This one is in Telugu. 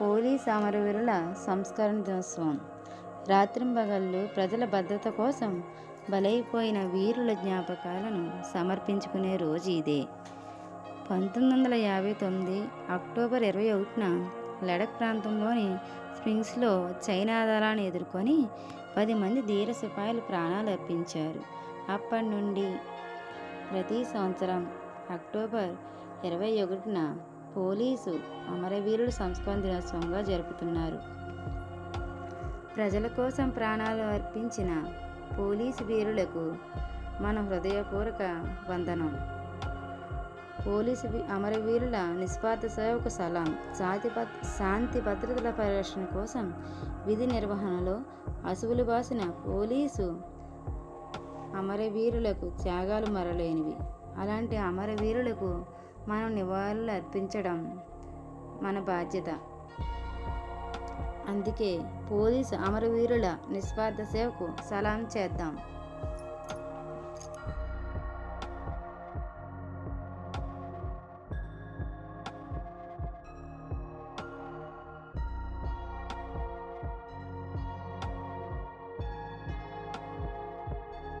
పోలీ సమరవీరుల సంస్కరణ దినోత్సవం. రాత్రింబగళ్ళు ప్రజల భద్రత కోసం బలైపోయిన వీరుల జ్ఞాపకాలను సమర్పించుకునే రోజు ఇదే. పంతొమ్మిది వందల యాభై తొమ్మిది అక్టోబర్ ఇరవై ఒకటిన లడక్ ప్రాంతంలోని స్ప్రింగ్స్లో చైనా దళాన్ని ఎదుర్కొని పది మంది ధీర సిపాయిలు ప్రాణాలు అర్పించారు. అప్పటి నుండి ప్రతి సంవత్సరం అక్టోబర్ ఇరవై ఒకటిన పోలీసు అమరవీరుడు సంస్కరణ దినోత్సవంగా జరుపుతున్నారు. ప్రజల కోసం ప్రాణాలు అర్పించిన పోలీసు వీరులకు మన హృదయపూర్వక వందనం. పోలీసు అమరవీరుల నిస్వార్థ సేవకు సలాం. శాంతి శాంతి భద్రతల పరిరక్షణ కోసం విధి నిర్వహణలో అసువులు బాసిన పోలీసు అమరవీరులకు త్యాగాలు మరలేనివి. అలాంటి అమరవీరులకు మనం నివాళులు అర్పించడం మన బాధ్యత. అందుకే పోలీసు అమరవీరుల నిస్వార్థ సేవకు సలాం చేద్దాం.